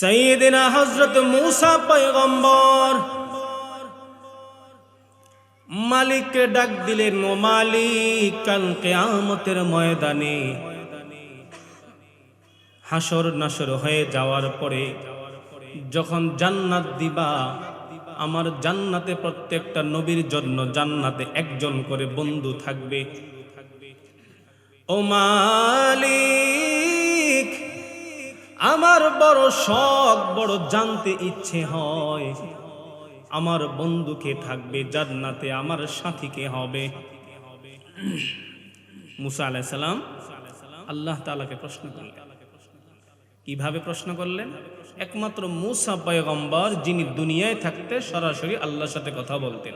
সঈদিনা হজরত মুসা পয়গম্বর। মালিককে ডাক দিলেন, ও মালিক, কাল কেয়ামতের ময়দানে হাসর নাসর হয়ে যাওয়ার পরে যখন জান্নাত দিবা, আমার জান্নাতে প্রত্যেকটা নবীর জন্য জান্নাতে একজন করে বন্ধু থাকবে। ও মালিক আমার বড় শখ, বড় জানতে ইচ্ছে হয়। আমার বন্ধুকে থাকবে জান্নাতে, আমার সাথীকে হবে? মুসা আলাইসালাম আল্লাহ তালাকে প্রশ্ন করলেন। কীভাবে প্রশ্ন করলেন? একমাত্র মুসা পয়গম্বর, যিনি দুনিয়ায় থাকতে সরাসরি আল্লাহর সাথে কথা বলতেন।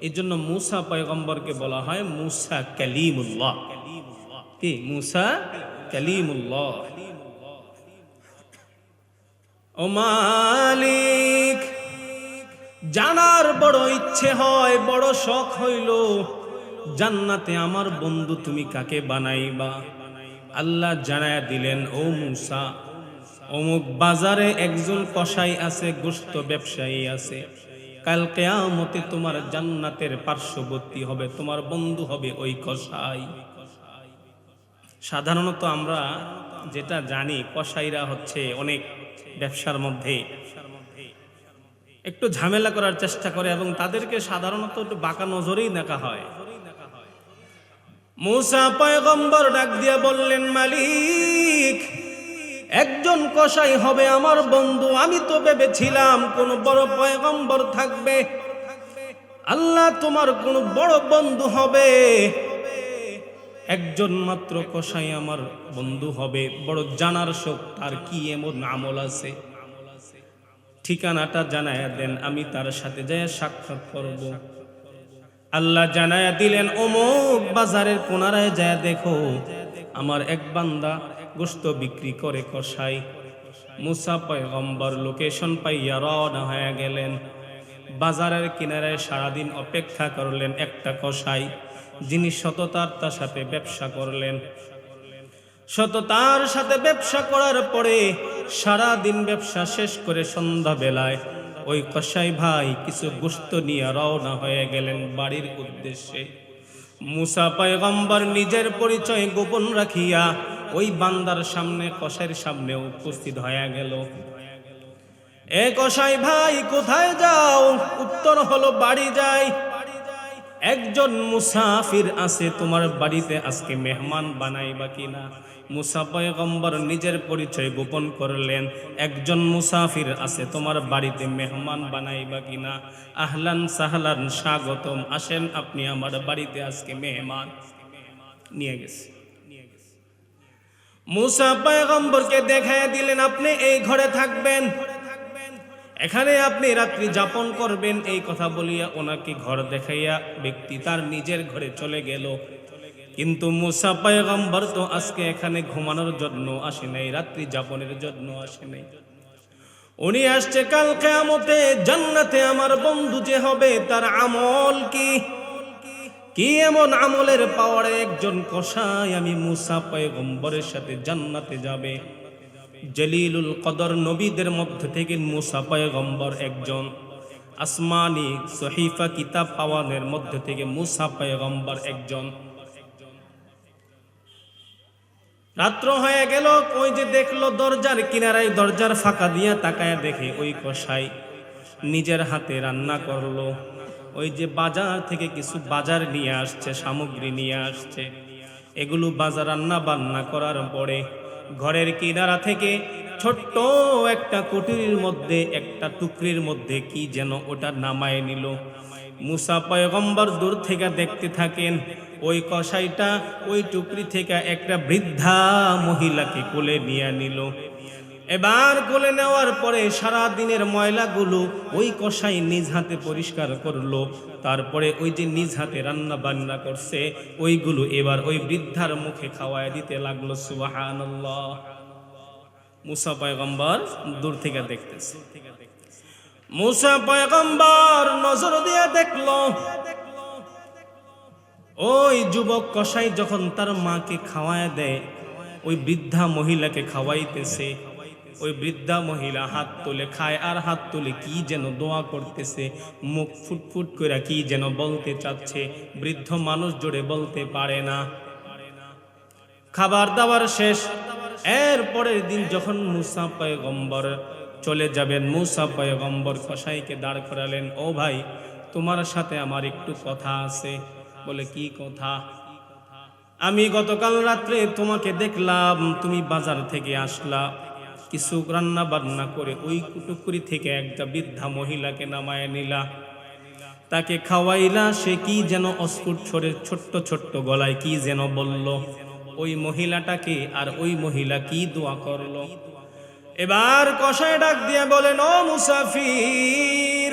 এই জন্য মুসা পয়গম্বরকে বলা হয় মুসা কালিমুল্লাহ। মুসা কালিমুল্লাহ। ও মালিক, জানার বড় ইচ্ছে হয়, বড় শখ হইল, জান্নাতে আমার বন্ধু তুমি কাকে বানাইবা? আল্লাহ জানায়া দিলেন, ও মুসা, অমুক বাজারে একজন কসাই আছে গোস্ত ব্যবসায়ী আছে। কাল কেয়ামতে তোমার জান্নাতের পার্শ্ববর্তী হবে, তোমার বন্ধু হবে ওই কসাই। সাধারণত আমরা যেটা জানি, কসাইরা হচ্ছে অনেক ব্যবসার মধ্যে। একটু ঝামেলা করার চেষ্টা করে এবং তাদেরকে সাধারণত একটু বাঁকা নজরেই দেখা হয়। মুসা পয়গম্বর ডাক দিয়া বললেন, মালিক, একজন কসাই হবে আমার বন্ধু, আমি তো ভেবেছিলাম কোন বড় পয়গম্বর থাকবে। আল্লাহ তোমার কোন বড় বন্ধু হবে। একজন মাত্র কসাই আমার বন্ধু হবে। বড় জানার শোক, তার কি এমন আমল আছে? ঠিকানাটা জানায়া দেন, আমি তার সাথে যাই সাক্ষাৎ করব। আল্লাহ জানায়া দিলেন, অমুক বাজারের কোনারায় যায় দেখো, আমার এক বান্দা গোস্ত বিক্রি করে কসাই। মুসা পয়গম্বর লোকেশন পাইয়া রওনা হয়ে গেলেন। বাজারের কিনারায় সারাদিন অপেক্ষা করলেন একটা কসাই। যিনি সততার তার সাথে ব্যবসা করলেন। সততার সাথে ব্যবসা করার পরে সারা দিন ব্যবসা শেষ করে সন্ধ্যা বেলায় ওই কসাই ভাই কিছু গোস্ত নিয়ে রওনা হয়ে গেলেন বাড়ির উদ্দেশ্যে। মুসা পয়গম্বর নিজের পরিচয় গোপন রাখিয়া ওই বান্দার সামনে, কসাইয়ের সামনে উপস্থিত হয়ে গেল। এ কসাই ভাই, কোথায় যাও? উত্তর হলো, বাড়ি যাই। একজন মুসাফির আছে, তোমার বাড়িতে আজকে মেহমান বানাইবা কিনা? মুসা পয়গম্বর নিজের পরিচয় গোপন করলেন, একজন মুসাফির আছে, তোমার বাড়িতে মেহমান বানাইবা কিনা? আহলান সাহলান, স্বাগতম, আসেন আপনি আমার বাড়িতে আজকে মেহমান। নিয়ে গেছে। মুসা পয়গম্বরকে দেখায় দিলেন, আপনি এই ঘরে থাকবেন। এখানে আপনি রাত্রি যাপন করবেন, এই কথা বলিয়া ওনাকে ঘর দেখাইয়া ব্যক্তি তার নিজের ঘরে চলে গেল। কিন্তু মুসা পয়গম্বর তো আজকে এখানে ঘুমানোর জন্য আসে নাই, রাত্রি যাপনের জন্য আসে নাই। উনি আসছে কাল কেয়ামতে, জান্নাতে আমার বন্ধু যে হবে, তার আমল কি? কি এমন আমলের পাওয়ারে একজন কষাই আমি মুসা পয়গম্বরের সাথে জান্নাতে যাবে? জলিলুল কদর নবীদের মধ্যে থেকে মুসা পয়গম্বর একজন। আসমানি সহিফা কিতাব পাওয়ানের মধ্যে থেকে মুসা পয়গম্বর একজন। রাত্র হয়ে গেল, ওই যে দেখল দরজার কিনারায় দরজার ফাঁকা দিয়া তাকায় দেখে ওই কষাই নিজের হাতে রান্না করল। ওই যে বাজার থেকে কিছু বাজার নিয়ে আসছে, সামগ্রী নিয়ে আসছে। এগুলো বাজার রান্না বান্না করার পরে ঘরের কিনারা থেকে ছোট্ট একটা কুটির মধ্যে, একটা টুকরির মধ্যে কি যেন ওটা নামায় নিল। মুসা পয়গম্বর দূর থেকে দেখতে থাকেন, ওই কষাইটা ওই টুকরি থেকে একটা বৃদ্ধা মহিলাকে কোলে নিয়ে নিল। এবার কোলে নেওয়ার পরে সারা দিনের ময়লাগুলো ওই কষাই নিজ হাতে পরিষ্কার করল। তারপরে ওই যে নিজ হাতে রান্না বান্না করছে, ওইগুলো এবার ওই বৃদ্ধার মুখে খাওয়ায় দিতে লাগল সুবাহান মুসা পয়গম্বর দূর থেকে দেখতেছে। মুসা পয়গম্বর নজর দিয়ে দেখল। ওই যুবক কসাই যখন তার মাকে খাওয়ায় দেয়, ওই বৃদ্ধা মহিলাকে খাওয়াইতেছে। ওই বৃদ্ধা মহিলা হাত তুলে খায় আর হাত তুলে কি যেন দোয়া করতেছে, মুখ ফুটফুট করে কি যেন বলতে চাচ্ছে, বৃদ্ধ মানুষ জোরে বলতে পারে না। খাবার দাবার শেষ। এর পরের দিন যখন মুসা পয়গম্বর চলে যাবেন, মুসা পয়গম্বর কসাইকে দাঁড় করালেন, ও ভাই, তোমার সাথে আমার একটু কথা আছে। বলে, কি কথা? আমি গতকাল রাত্রে তোমাকে দেখলাম, তুমি বাজার থেকে আসলা। কিছু রান্না বান্না করে ওই কুটুকুরি থেকে একটা বৃদ্ধা মহিলাকে নামায় নিলা। তাকে খাওয়াইলা, সে কি যেন অস্ফুট ছড়ে ছোট্ট ছোট্ট গলায় কি যেন বলল। ওই মহিলাটাকে আর ওই মহিলা কি দোয়া করল। এবার কষায় ডাক দিয়ে বলেন ও মুসাফির,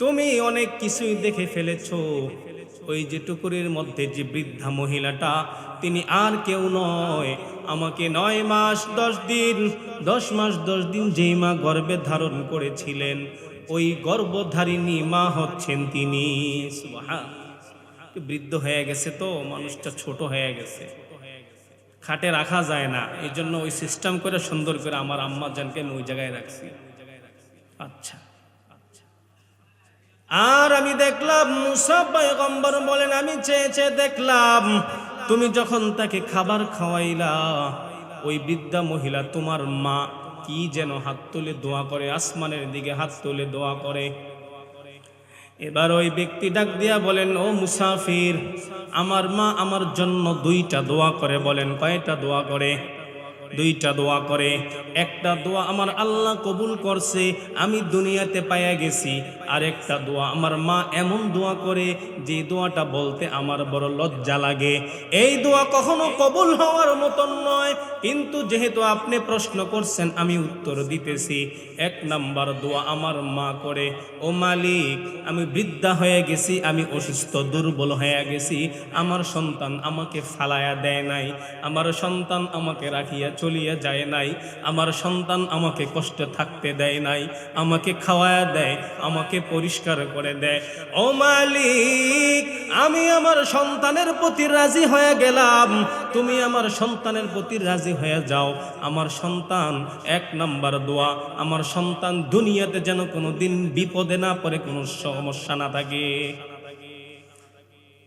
তুমি অনেক কিছুই দেখে ফেলেছ। ওই যে টুকুরের মধ্যে যে বৃদ্ধা মহিলাটা, তিনি আর কেউ নয়। আমাকে নয় মাস, দশ দিন, দশ মাস, দশ দিন যেই মা গর্ভে ধারণ করেছিলেন, ওই গর্ভধারিণী মা হচ্ছেন তিনি। বৃদ্ধ হয়ে গেছে তো, মানুষটা ছোট হয়ে গেছে। খাটে রাখা যায় না এই জন্য ওই সিস্টেম করে সুন্দর করে আমার আম্মা জানকে আমি ওই জায়গায় রাখছি। আচ্ছা। আর আমি দেখলাম মুসা পয়গম্বর বলেন, আমি চেয়ে চেয়ে দেখলাম তুমি যখন তাকে খাবার খাওয়াইলা, ওই বৃদ্ধা মহিলা তোমার মা কি যেন হাত তুলে দোয়া করে, আসমানের দিকে হাত তুলে দোয়া করে। এবার ওই ব্যক্তি ডাক দিয়া বলেন, ও মুসাফির, আমার মা আমার জন্য দুইটা দোয়া করে বলেন, কয়টা দোয়া করে? দুইটা দোয়া করে। একটা দোয়া আমার আল্লাহ কবুল করছে, আমি দুনিয়াতে পাইয়া গেছি। আর একটা দোয়া আমার মা এমন দোয়া করে, যে দোয়াটা বলতে আমার বড় লজ্জা লাগে। এই দোয়া কখনো কবুল হওয়ার মতন নয়, কিন্তু যেহেতু আপনি প্রশ্ন করছেন, আমি উত্তর দিতেছি। এক নাম্বার দোয়া আমার মা করে, ও মালিক, আমি বৃদ্ধা হয়ে গেছি, আমি অসুস্থ, দুর্বল হয়ে গেছি। আমার সন্তান আমাকে ফালায়া দেয় নাই, আমার সন্তান আমাকে রাখিয়া চলিয়া যায় নাই। আমার সন্তান আমাকে কষ্ট থাকতে দেয় নাই, আমাকে খাওয়ায়া দেয়, আমাকে পরিষ্কার করে দেয়। ও মালিক, আমি আমার সন্তানের প্রতি রাজি হয়ে গেলাম। তুমি আমার সন্তানের প্রতি রাজি হয়ে যাও। আমার সন্তান এক নাম্বার দোয়া। আমার সন্তান দুনিয়াতে যেন কোনো দিন বিপদে না পড়ে, কোনো সমস্যা না থাকে।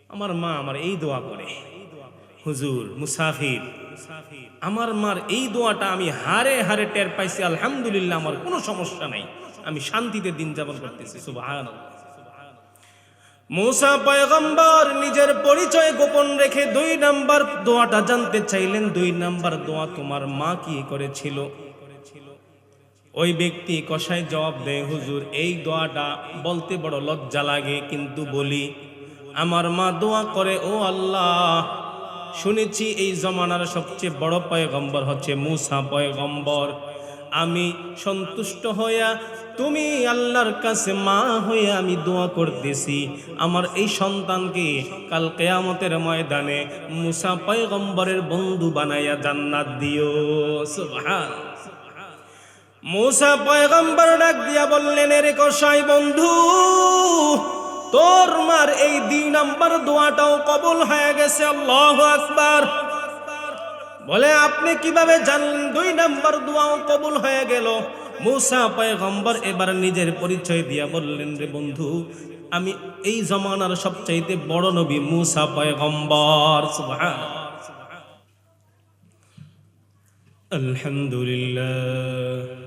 আমার মা আমার এই দোয়া করে। হুজুর, মুসাফির আমার মার এই দোয়াটা আমি হারে হারে টের পাইছি, আলহামদুলিল্লাহ আমার কোনো সমস্যা নাই। আমি শান্তিতে দিন যাপন করতেছি, সুবহানাল্লাহ। মূসা পয়গম্বর নিজের পরিচয় গোপন রেখে দুই নাম্বার দোয়াটা জানতে চাইলেন, দুই নাম্বার দোয়া তোমার মা কি করেছিল? ওই ব্যক্তি কষায় জবাব দেয়, হুজুর, এই দোয়াটা বলতে বড় লজ্জা লাগে, কিন্তু বলি, আমার মা দোয়া করে, ও আল্লাহ শুনেছি এই জমানার সবচেয়ে বড় পয়গম্বর হচ্ছে মুসা পয়গম্বর। আমি সন্তুষ্ট হইয়া, তুমি আল্লাহর কাছে মা হয়ে আমি দোয়া করতেছি। আমার এই সন্তানকে কাল কেয়ামতের ময়দানে মুসা পয়গম্বরের বন্ধু বানাইয়া জান্নাত দিও। মুসা পয়গম্বর ডাক দিয়া বললেন, এরে কসাই বন্ধু তোর মার এই দুই নাম্বার দোয়াটাও কবুল হয়ে গেছে, আল্লাহ আকবার। বলে, আপনি কীভাবে জানলেন দুই নাম্বার দোয়াও কবুল হয়ে গেল? মুসা পয়গম্বর এবার নিজের পরিচয় দিয়া বললেন, রে বন্ধু, আমি এই জমানার সবচাইতে বড় নবী মুসা পয়গম্বর। আলহামদুলিল্লাহ।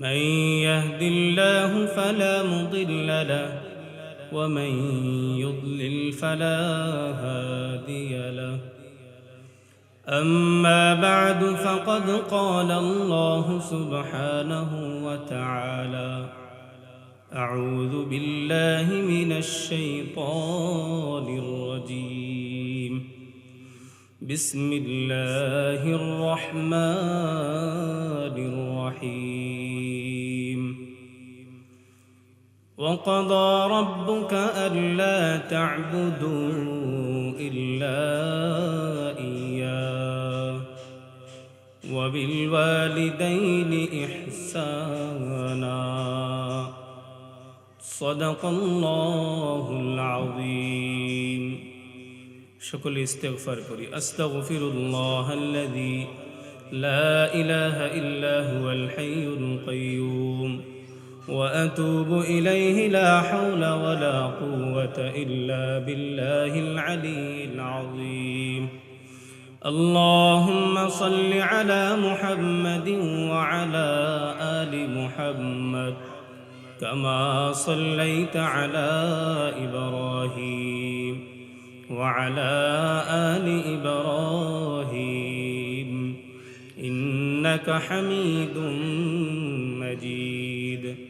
من يهد الله فلا مضل له ومن يضلل فلا هادي له. أما بعد فقد قال الله سبحانه وتعالى أعوذ بالله من الشيطان الرجيم. بسم الله الرحمن الرحيم. وقضى ربك ألا تعبدوا إلا إياه. وبالوالدين إحسانا. صدق الله العظيم. شكل استغفر كري أستغفر الله الذي لا إله إلا هو الحي القيوم. وأتوب إليه لا حول ولا قوة إلا بالله العلي العظيم. اللهم صل على محمد وعلى آل محمد كما صليت على إبراهيم وعلى آل إبراهيم. إنك حميد مجيد.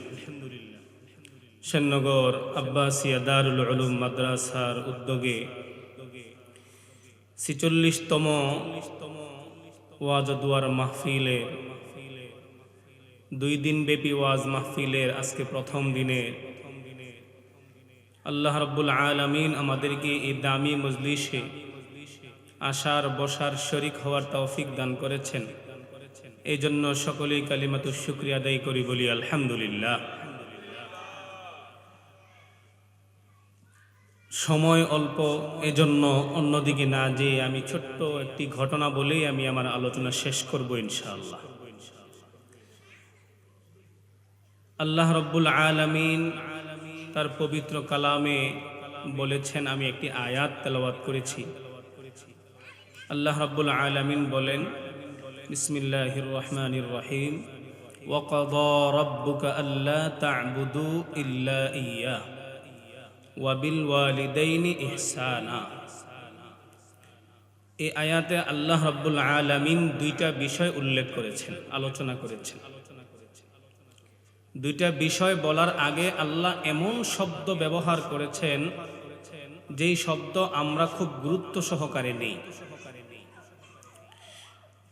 সেনগর আব্বাসিয়া দারুল উলুম মাদ্রাসার উদ্যোগে ছিচল্লিশতম ওয়াজ দুয়ার মাহফিলের দুই দিন ব্যাপী ওয়াজ মাহফিলের আজকে প্রথম দিনে আল্লাহ রব্বুল আলমিন আমাদেরকে এই দামি মজলিসে আসার, বসার, শরিক হওয়ার তৌফিক দান করেছেন। এই জন্য সকলেই কালিমাতু শুক্রিয়া আদায় করি বলি আলহামদুলিল্লাহ। সময় অল্প এজন্য অন্যদিকে না যে আমি ছোট্ট একটি ঘটনা বলেই আমি আমার আলোচনা শেষ করব ইনশাআল্লাহ আল্লাহ রব্বুল আলমিন তার পবিত্র কালামে বলেছেন আমি একটি আয়াত তেলাওয়াত করেছি আল্লাহ রব্বুল আলমিন বলেন বিসমিল্লাহির রহমানির রহিম وقضى ربك ألا تعبدوا إلا إياه ওয়াবিল ওয়ালিদাইনি ইহসানা আয়াতে আল্লাহ রব্বুল আলামিন দুইটা বিষয় উল্লেখ করেছেন, আলোচনা করেছেন। দুইটা বিষয় বলার আগে আল্লাহ এমন শব্দ ব্যবহার করেছেন, যেই শব্দ আমরা খুব গুরুত্ব সহকারে নেই।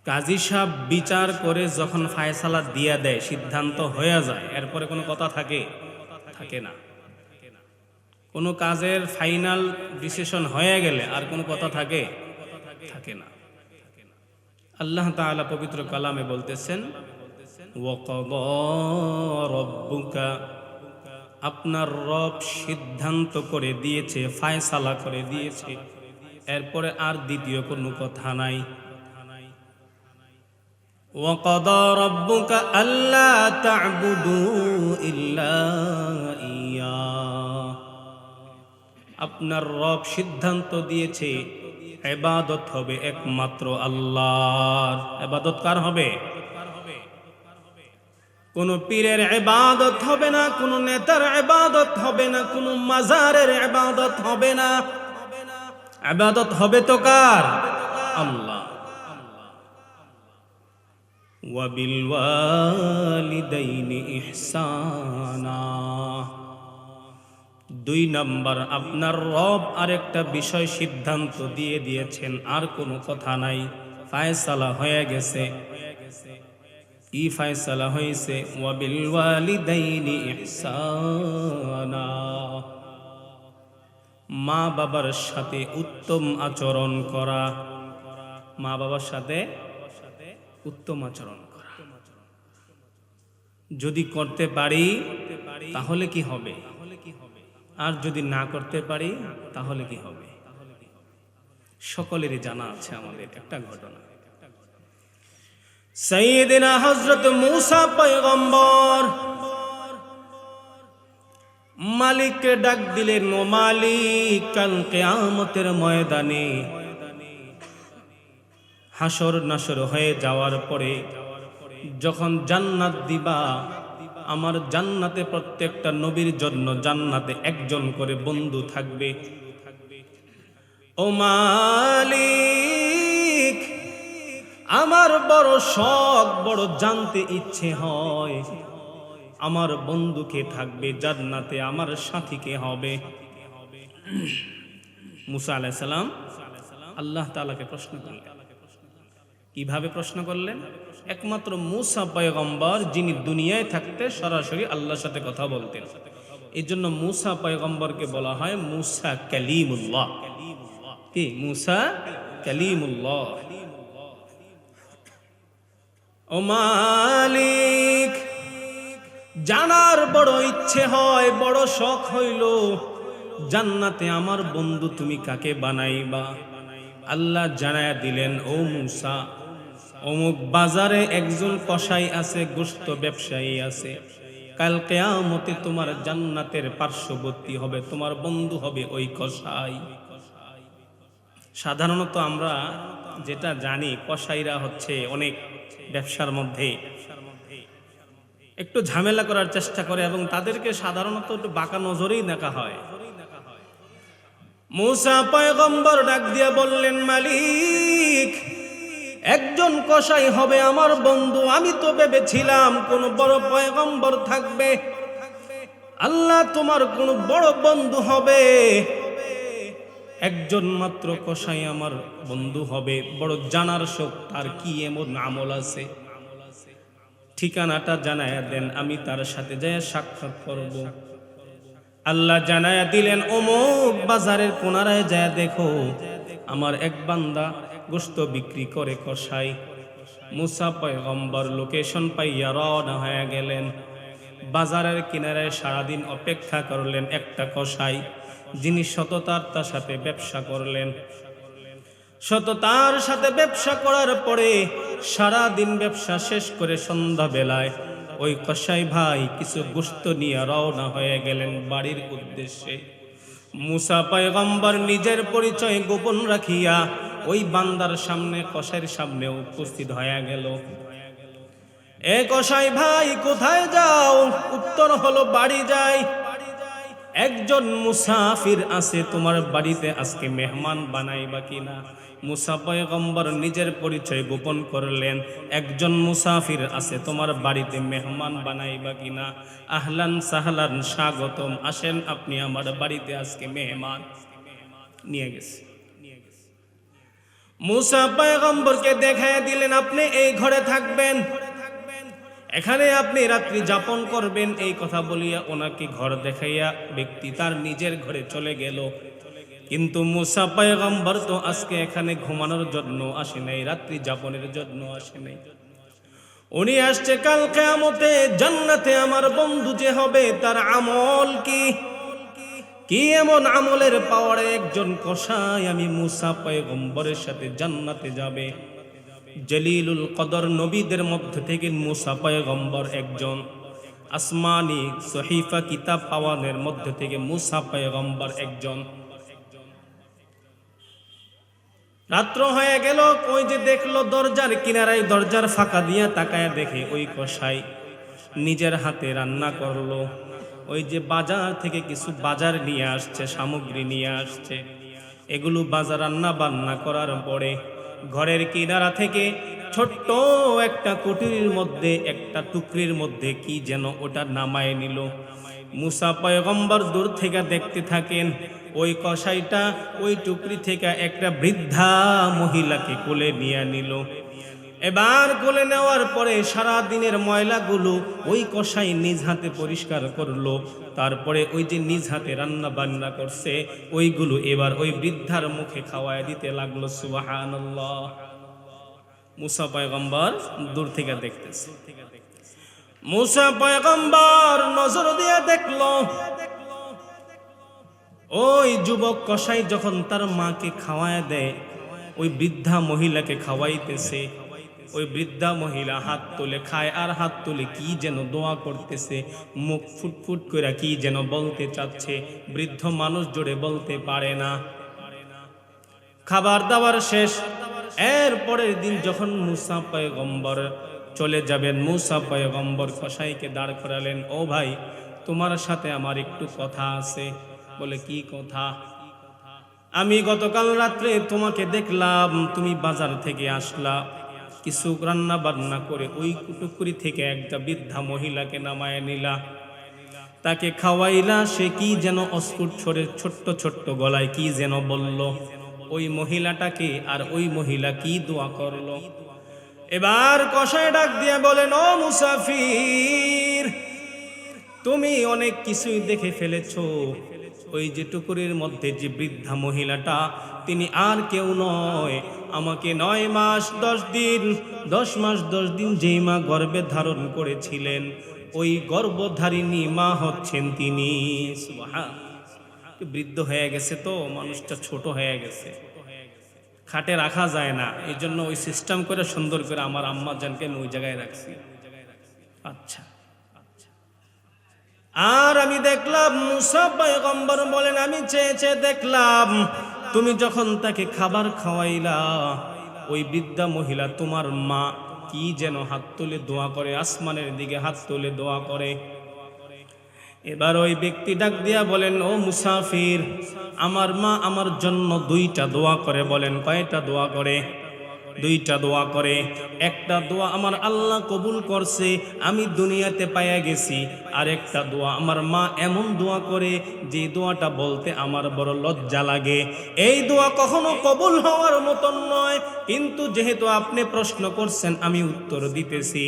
কাজী সাহ বিচার করে যখন ফায়সালা দিয়া দেয়, সিদ্ধান্ত হয়ে যায়, এরপরে কোনো কথা থাকে? থাকে না। কোনো কাজের ফাইনাল ডিসিশন হয়ে গেলে আর কোনো কথা থাকে থাকে না আল্লাহ তাআলা পবিত্র কালামে বলতেছেন রব্বুকা আপনার রব সিদ্ধান্ত করে দিয়েছে ফায়সালা করে দিয়েছে এরপরে আর দ্বিতীয় কোনো কথা নাই وقضى ربك ألا تعبدوا إلا إياه আপনার রব সিদ্ধান্ত দিয়েছে এবাদত হবে একমাত্র আল্লাহর। এবাদত কার হবে? কোনো পীরের এবাদত হবে না, কোনো নেতার এবাদত হবে না, কোনো মাজারের এবাদত হবে না। এবাদত হবে তো কার? আল্লাহ। ওয়াবিল ওয়ালিদাইনি ইহসানা। দুই নাম্বার, আপনার রব আরেকটা বিষয় সিদ্ধান্ত দিয়ে দিয়েছেন, আর কোনো কথা নাই। ফায়সালা হয়ে গেছে। কি ফায়সালা হয়েছে? ওয়াবিল মা বাবার সাথে উত্তম আচরণ করা। মা বাবার সাথে উত্তম আচরণ করা। যদি করতে পারি, তাহলে কি হবে? আর যদি না করতে পারি, তাহলে কি হবে? সকলেরই জানা আছে আমাদের একটা ঘটনা। সৈয়দিনা হজরত মুসা পয়গম্বর মালিককে ডাক দিলেন, ও মালিক, কাল কেয়ামতের ময়দানে হাসর নাসর হয়ে যাওয়ার পরে যখন জান্নাত দিবা আমার জান্নাতে প্রত্যেকটা নবীর জন্য জান্নাতে একজন করে বন্ধু থাকবে। ও মালিক, আমার বড় শখ, বড় জানতে ইচ্ছে হয়। আমার বন্ধুকে থাকবে? জান্নাতে আমার সাথীকে হবে? মুসা আলাইসালাম আল্লাহ তালাকে প্রশ্ন করলেন। কীভাবে প্রশ্ন করলেন? একমাত্র মুসা পয়গম্বর যিনি দুনিয়ায় থাকতে সরাসরি আল্লাহর সাথে কথা বলতেন। এই জন্য মুসা পয়গম্বরকে বলা হয় মুসা কালিমুল্লাহ। কি? মুসা কালিমুল্লাহ। ও মালিক, জানার বড় ইচ্ছে হয়, বড় শখ হইল, জান্নাতে আমার বন্ধু তুমি কাকে বানাইবা? আল্লাহ জানায়া দিলেন, ও মুসা অমুক বাজারে একজন কসাই আছে, গোস্ত ব্যবসায়ী আছে। কাল কেয়ামতে তোমার জান্নাতের পার্শ্ববর্তী হবে, তোমার বন্ধু হবে ওই কসাই। সাধারণত আমরা যেটা জানি, কসাইরা হচ্ছে অনেক ব্যবসার মধ্যে। একটু ঝামেলা করার চেষ্টা করে এবং তাদেরকে সাধারণত একটু বাঁকা নজরেই দেখা হয়। মুসা পয়গম্বর ডাক দিয়া বললেন, মালিক একজন কসাই হবে আমার বন্ধু, আমি তো ভেবেছিলাম কোন বড় পয়গম্বর থাকবে। আল্লাহ তোমার কোন বড় বন্ধু হবে। একজন মাত্র কসাই আমার বন্ধু হবে। বড় জানার শোক, তার কি এমন আমল আছে? ঠিকানাটা জানায়া দেন, আমি তার সাথে যাই সাক্ষাৎ করব। আল্লাহ জানায়া দিলেন, অমুক বাজারের কোনারায় যায় দেখো, আমার এক বান্দা গোস্ত বিক্রি করে কষাই। মুসা পয়গম্বর লোকেশন পাইয়া রওনা হয়ে গেলেন। বাজারের কিনারায় সারাদিন অপেক্ষা করলেন একটা কষাই যিনি সততার তার সাথে ব্যবসা করলেন। সততার সাথে ব্যবসা করার পরে সারা দিন ব্যবসা শেষ করে সন্ধ্যা বেলায় ওই কষাই ভাই কিছু গোস্ত নিয়ে রওনা হয়ে গেলেন বাড়ির উদ্দেশ্যে। মুসা পয়গম্বর নিজের পরিচয় গোপন রাখিয়া ওই বান্দার সামনে, কসাইয়ের সামনে উপস্থিত হয়ে গেল। এ কষাই ভাই, কোথায় যাও? উত্তর হলো, বাড়ি যাই। একজন মুসাফির আছে, তোমার বাড়িতে আজকে মেহমান বানাইবা কিনা? মুসা পয়গম্বর নিজের পরিচয় গোপন করলেন, একজন মুসাফির আছে, তোমার বাড়িতে মেহমান বানাইবা কিনা? আহলান সাহলান, স্বাগতম। আসেন, আপনি আমার বাড়িতে আজকে মেহমান নিয়ে গেছে। মুসা পয়গম্বরকে দেখায় দিলেন, আপনি এই ঘরে থাকবেন। এখানে আপনি রাত্রি যাপন করবেন। এই কথা বলিয়া ওনাকে ঘর দেখাইয়া ব্যক্তি তার নিজের ঘরে চলে গেল। কিন্তু মুসা পয়গম্বর তো আজকে এখানে ঘুমানোর জন্য আসে নাই, রাত্রি যাপনের জন্য আসে নাই। উনি আসছে, কাল কেয়ামতে জান্নাতে আমার বন্ধু যে হবে, তার আমল কি? কি এমন আমলের পাওয়ারে একজন কষাই আমি মুসা পয়গম্বরের সাথে জান্নাতে যাবে? জলিলুল কদর নবীদের মধ্যে থেকে মুসা পয়গম্বর একজন। আসমানি সহিফা কিতাব পাওয়ানের মধ্যে থেকে মুসা পয়গম্বর একজন। রাত্র হয়ে গেল, ওই যে দেখল দরজার কিনারায় দরজার ফাঁকা দিয়া তাকায় দেখে ওই কষাই নিজের হাতে রান্না করল। ওই যে বাজার থেকে কিছু বাজার নিয়ে আসছে, সামগ্রী নিয়ে আসছে। এগুলো বাজার রান্না বান্না করার পরে ঘরের কিনারা থেকে ছোট্ট একটা কুটির মধ্যে, একটা টুকরির মধ্যে কি যেন ওটা নামায় নিল। মুসা পয়গম্বর দূর থেকে দেখতে থাকেন, ওই কসাইটা ওই টুকরি থেকে একটা বৃদ্ধা মহিলাকে কোলে নিয়ে নিল। এবার কোলে নেওয়ার পরে সারা দিনের ময়লাগুলো ওই কষাই নিজ হাতে পরিষ্কার করল। তারপরে ওই যে নিজ হাতে রান্না বান্না করছে, ওইগুলো এবার ওই বৃদ্ধার মুখে খাওয়ায় দিতে লাগল সুবাহান্লাহ মুসা পয়গম্বর দূর থেকে দেখতেছে। মুসা পয়গম্বর নজর দিয়ে দেখল। ওই যুবক কসাই যখন তার মাকে খাওয়ায় দেয়, ওই বৃদ্ধা মহিলাকে খাওয়াইতেছে ওই বৃদ্ধা মহিলা হাত তুলে খায় আর হাত তুলে কি যেন দোয়া করতেছে, মুখ ফুটফুট করে কি যেন বলতে চাচ্ছে, বৃদ্ধ মানুষ জোরে বলতে পারে না। খাবার দাবার শেষ। এর পরের দিন যখন মুসা পয়গম্বর চলে যাবেন, মুসা পয়গম্বর কসাইকে দাঁড় করালেন, ও ভাই, তোমার সাথে আমার একটু কথা আছে। বলে, কি কথা? আমি গতকাল রাত্রে তোমাকে দেখলাম, তুমি বাজার থেকে আসলা। কিছু রান্না বান্না করে ওই কুটুকুরি থেকে একটা বৃদ্ধা মহিলাকে নামায় নিলা। তাকে খাওয়াইলা, সে কি যেন অস্ফুট ছড়ে ছোট্ট ছোট্ট গলায় কি যেন বলল। ওই মহিলাটাকে আর ওই মহিলা কি দোয়া করল। এবার কষায় ডাক দিয়ে বলেন ও মুসাফির, তুমি অনেক কিছুই দেখে ফেলেছো। ওই যে টুকুরের মধ্যে যে বৃদ্ধা মহিলাটা, তিনি আর কেউ নয়। আমাকে নয় মাস, দশ দিন, দশ মাস, দশ দিন যেই মা গর্ভে ধারণ করেছিলেন, ওই গর্ভধারিণী মা হচ্ছেন তিনি। বৃদ্ধ হয়ে গেছে তো, মানুষটা ছোট হয়ে গেছে। খাটে রাখা যায় না। এই জন্য ওই সিস্টেম করে সুন্দর করে আমার আম্মা জানকে আমি ওই জায়গায় রাখছি। আচ্ছা। আর আমি দেখলাম মুসা পয়গম্বর বলেন, আমি চেয়ে চেয়ে দেখলাম তুমি যখন তাকে খাবার খাওয়াইলা, ওই বৃদ্ধা মহিলা তোমার মা কি যেন হাত তুলে দোয়া করে, আসমানের দিকে হাত তুলে দোয়া করে। এবার ওই ব্যক্তি ডাক দিয়া বলেন, ও মুসাফির, আমার মা আমার জন্য দুইটা দোয়া করে বলেন। কয়টা দোয়া করে? দুইটা দোয়া করে। একটা দোয়া আমার আল্লাহ কবুল করছে, আমি দুনিয়াতে পাইয়া গেছি। আর একটা দোয়া, আমার মা এমন দোয়া করে যে দোয়াটা বলতে আমার বড় লজ্জা লাগে। এই দোয়া কখনো কবুল হওয়ার মতন নয়, কিন্তু যেহেতু আপনি প্রশ্ন করছেন, আমি উত্তর দিতেছি।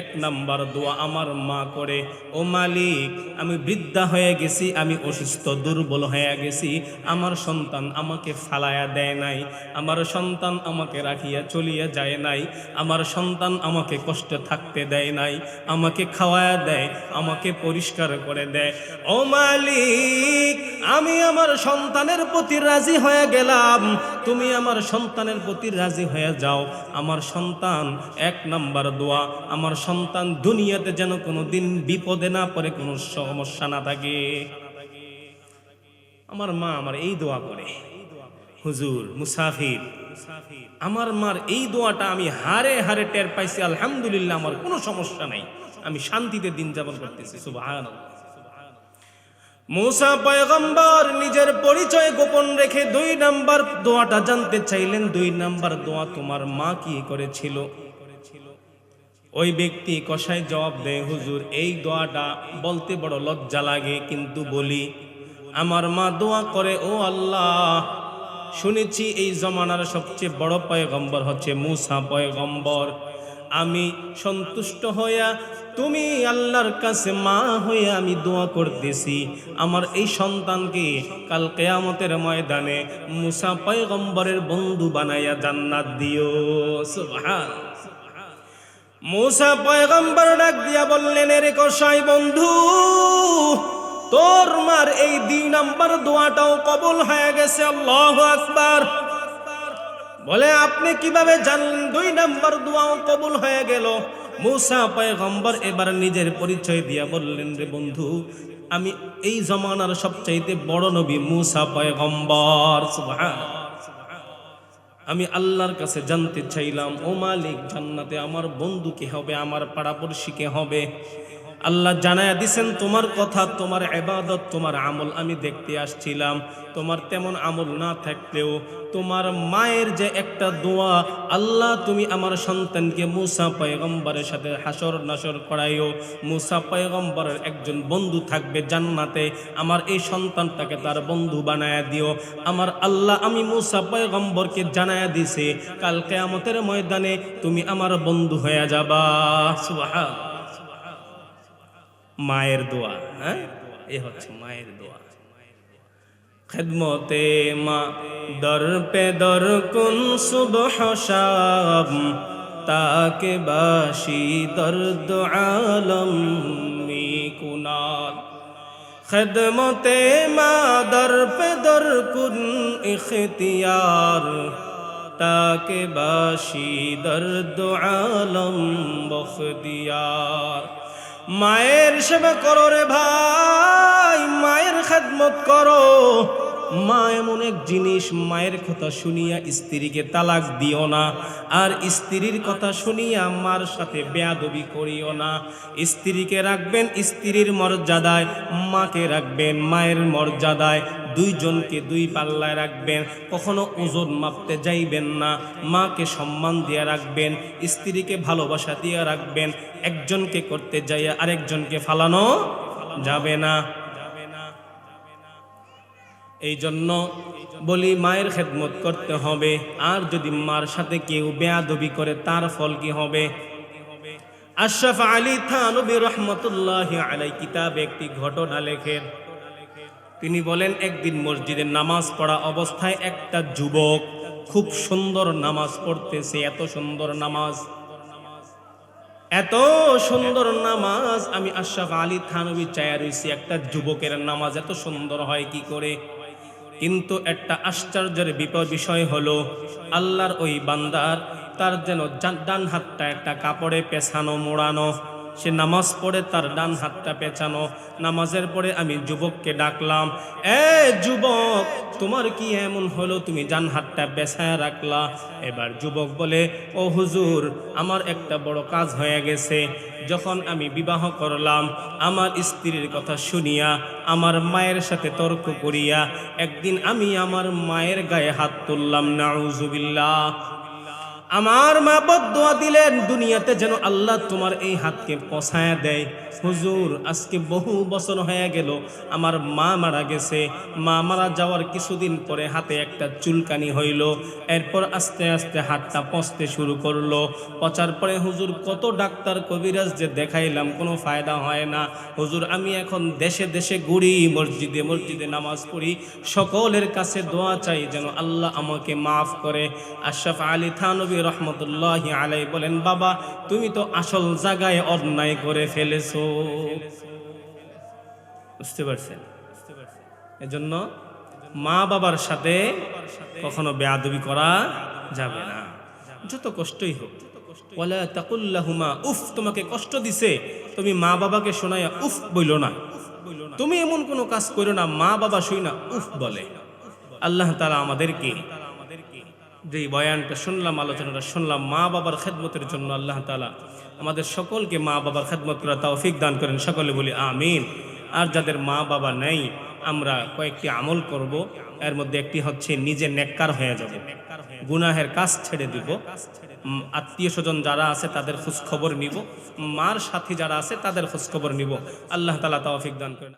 এক নাম্বার দোয়া আমার মা করে, ও মালিক, আমি বৃদ্ধা হয়ে গেছি, আমি অসুস্থ, দুর্বল হয়ে গেছি, আমার সন্তান আমাকে ফালায়া দেয় নাই, আমার সন্তান আমাকে রাখিয়া চলিয়া যায় নাই, আমার সন্তান আমাকে কষ্টে থাকতে দেয় নাই, আমাকে খাওয়ায়া দেয়, আমাকে পরিষ্কার করে দেয়। ও মালিক, আমি আমার সন্তানের প্রতি রাজি হয়ে গেলাম। তুমি আমার সন্তানের প্রতি রাজি হয়ে যাও। আমার সন্তান এক নাম্বার দোয়া। আমার সন্তান দুনিয়াতে যেন কোনো দিন বিপদে না পড়ে, কোনো সমস্যা না থাকে। আমার মা আমার এই দোয়া করে। হুজুর, মুসাফির, আমার মার এই দোয়াটা আমি হারে হারে টের পাইছি। আলহামদুলিল্লাহ, আমার কোনো সমস্যা নাই। আমি শান্তিতে দিন যাপন করতেছি, সুবহানাল্লাহ। মুসা পয়গম্বর নিজের পরিচয় গোপন রেখে দুই নাম্বার দোয়াটা জানতে চাইলেন, দুই নাম্বার দোয়া তোমার মা কি করেছিল? ওই ব্যক্তি কষায় জবাব দেয়, হুজুর, এই দোয়াটা বলতে বড় লজ্জা লাগে, কিন্তু বলি, আমার মা দোয়া করে, ও আল্লাহ, শুনেছি এই জমানার সবচেয়ে বড় পয়গম্বর হচ্ছে মুসা পয়গম্বর। আমি সন্তুষ্ট হইয়া তুমি আল্লাহর কাছে মা হয়ে আমি দোয়া করতেছি। আমার এই সন্তানকে কাল কেয়ামতের ময়দানে মুসা পয়গম্বরের বন্ধু বানাইয়া জান্নাত দিও। মুসা পয়গম্বর ডাক দিয়া বললেন, এরে কসাই বন্ধু, তোর মার এই দুই নাম্বার দোয়াটাও কবল হয়ে গেছে, আল্লাহ আকবার। বলে, আপনি কীভাবে জানলেন দুই নাম্বার দোয়াও কবুল হয়ে গেল? মুসা পয়গম্বর এবার নিজের পরিচয় দিয়া বললেন, রে বন্ধু, আমি এই জমানার সবচাইতে বড় নবী মূসা পয়গম্বর। আমি আল্লাহর কাছে জানতে চাইলাম, ও মালিক, জান্নাতে আমার বন্ধু কে হবে, আমার পাড়াপড়শি কে হবে? আল্লাহ জানায়া দিছেন, তোমার কথা, তোমার এবাদত তোমার আমল আমি দেখতে আসছিলাম। তোমার তেমন আমল না থাকলেও তোমার মায়ের যে একটা দোয়া, আল্লাহ তুমি আমার সন্তানকে মুসা পয়গম্বরের সাথে হাসর নাসর করাইও। মুসা পয়গম্বরের একজন বন্ধু থাকবে জান্নাতে। আমার এই সন্তানটাকে তার বন্ধু বানায়া দিও। আমার আল্লাহ আমি মুসা পয়গম্বরকে জানায়া দিছে কালকে কেয়ামতের ময়দানে তুমি আমার বন্ধু হয়ে যাবা। সুবহান। মায়ের দোয়া হ্যাঁ? এ হচ্ছে মায়ের দোয়া। খেদমতে মা, দর পে দর কুন সুবহ শাম, তাকে বাসি দর্দ আলম মি কুনাল খেদমতে মা, দর পে দর কুন ইখতিয়ার, তাকে বাসি দর্দ আলম বখদিয়ার মায়ের সেবা করো রে ভাই মায়ের খেদমত করো। মা এমন এক জিনিস মায়ের কথা শুনিয়া স্ত্রীকে তালাক দিও না, আর স্ত্রীর কথা শুনিয়া মার সাথে বেয়াদবি করিও না। স্ত্রীকে রাখবেন স্ত্রীর মর্যাদায়, মাকে রাখবেন মায়ের মর্যাদায়, দুইজনকে দুই পাল্লায় রাখবেন, কখনো ওজন মাপতে যাইবেন না, মাকে সম্মান দিয়ে রাখবেন, স্ত্রীকে ভালোবাসা দিয়ে রাখবেন, একজনকে করতে যাইয়া আরেকজনকে ফালানো যাবে না। এই জন্য বলি মায়ের খেদমত করতে হবে। আর যদি মার সাথে কেউ বেয়াদবি করে, তার ফল কি হবে? আশরাফ আলী থানবী রহমতুল্লাহ আলাই কিতাবে একটি ঘটনা লেখেন। তিনি বলেন, একদিন মসজিদে নামাজ পড়া অবস্থায় একটা যুবক খুব সুন্দর নামাজ পড়তেছে, এত সুন্দর নামাজ। এত সুন্দর নামাজ আমি আশরাফ আলী থানবী চায়া রয়েছি একটা যুবকের নামাজ এত সুন্দর হয় কি করে? কিন্তু একটা আশ্চর্যের বিপদ বিষয় হলো, আল্লাহর ওই বান্দার তার যেন ডান হাতটা একটা কাপড়ে পেছানো, মোড়ানো। সে নামাজ পড়ে তার ডান হাতটা পেঁচানো। নামাজের পরে আমি যুবককে ডাকলাম, এ যুবক, তোমার কি এমন হলো? তুমি ডান হাতটা বেছায় রাখলা। এবার যুবক বলে, ও হুজুর, আমার একটা বড় কাজ হয়ে গেছে। যখন আমি বিবাহ করলাম, আমার স্ত্রীর কথা শুনিয়া, আমার মায়ের সাথে তর্ক করিয়া, একদিন আমি আমার মায়ের গায়ে হাত তুললাম, নাউজুবিল্লাহ। আমার মা বদোয়া দিলেন, দুনিয়াতে যেন আল্লাহ তোমার এই হাতকে পছায়া দেয়। হুজুর, আজকে বহু বছর হয়ে গেল, আমার মা মারা গেছে। মা মারা যাওয়ার কিছুদিন পরে হাতে একটা চুলকানি হইল। এরপর আস্তে আস্তে হাতটা পচতে শুরু করল। পচার পরে হুজুর, কত ডাক্তার কবিরাজ যে দেখাইলাম, কোনো ফায়দা হয় না। হুজুর, আমি এখন দেশে দেশে ঘুরি, মসজিদে মসজিদে নামাজ পড়ি। সকলের কাছে দোয়া চাই যেন আল্লাহ আমাকে মাফ করে। আশরাফ আলী থানবী রহমতুল্লাহ আলাই বলেন, বাবা, তুমি তো আসল জায়গায় অন্যায় করে ফেলেছো। বুঝতে পারছেন? এজন্য মা বাবার সাথে কখনো বেয়াদবি করা যাবে না। যত কষ্টই হোক, ওয়ালা তাকুল্লাহুমা উফ, তোমাকে কষ্ট দিছে। তুমি মা বাবাকে শোনায়া উফ বইল না। তুমি এমন কোনো কাজ করো না মা বাবা শুই না উফ বলে। আল্লাহ আমাদেরকে যে বয়ানটা শুনলাম, আলোচনাটা শুনলাম, মা বাবার খেদমতের জন্য আল্লাহ তালা আমাদের সকলকে মা বাবার খেদমত করা তৌফিক দান করেন। সকলে বলি আমিন। আর যাদের মা বাবা নেই, আমরা কয়েকটি আমল করব। এর মধ্যে একটি হচ্ছে, নিজে নেককার হয়ে যাব। গুনাহের কাজ ছেড়ে দিব। আত্মীয় স্বজন যারা আছে, তাদের খোঁজ খবর নিব। মার সাথী যারা আছে, তাদের খোঁজ খবর নিব। আল্লাহ তালা তৌফিক দান করেন।